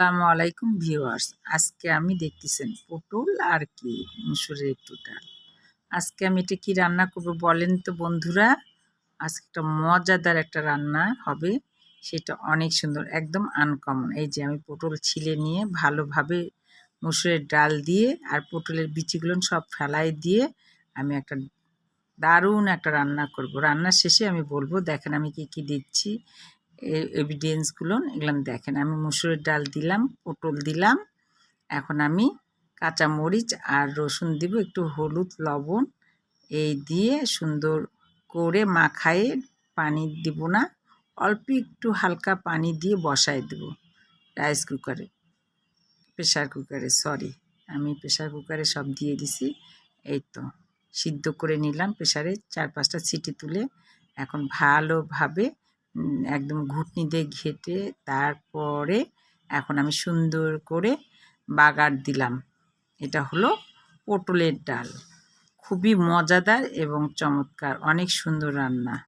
আসসালামু আলাইকুম ভিউয়ার্স। আজকে আমি দেখতেছেন পটল আর কি মুসুরের একটু ডাল। আজকে আমি এটা কি রান্না করব বলেন তো বন্ধুরা। আজকে একটা মজাদার একটা রান্না হবে, সেটা অনেক সুন্দর, একদম আনকমন এই যে আমি পটল ছিলে নিয়ে ভালোভাবে মুসুরের ডাল দিয়ে আর পটলের বিচিগুলো সব ফেলাই দিয়ে আমি একটা দারুণ একটা রান্না করব। রান্নার শেষে আমি বলব, দেখেন আমি কি কি দিচ্ছি। এভিডেন্সগুলো এগুলো দেখেন। আমি মুসুরের ডাল দিলাম, পটল দিলাম। এখন আমি কাঁচা মরিচ আর রসুন দিব, একটু হলুদ, লবণ, এই দিয়ে সুন্দর করে মাখায়ে পানি দিব না, অল্প একটু হালকা পানি দিয়ে বসায় দেব রাইস কুকারে প্রেশার কুকারে সরি আমি প্রেশার কুকারে সব দিয়ে দিছি, এই তো, সিদ্ধ করে নিলাম প্রেশারে চার পাঁচটা সিটি তুলে, এখন ভালোভাবে একদম ঘুটনি দিয়ে ঘেটে তারপরে এখন আমি সুন্দর করে বাগার দিলাম। এটা হলো পটলের ডাল। খুবই মজাদার এবং চমৎকার। অনেক সুন্দর রান্না।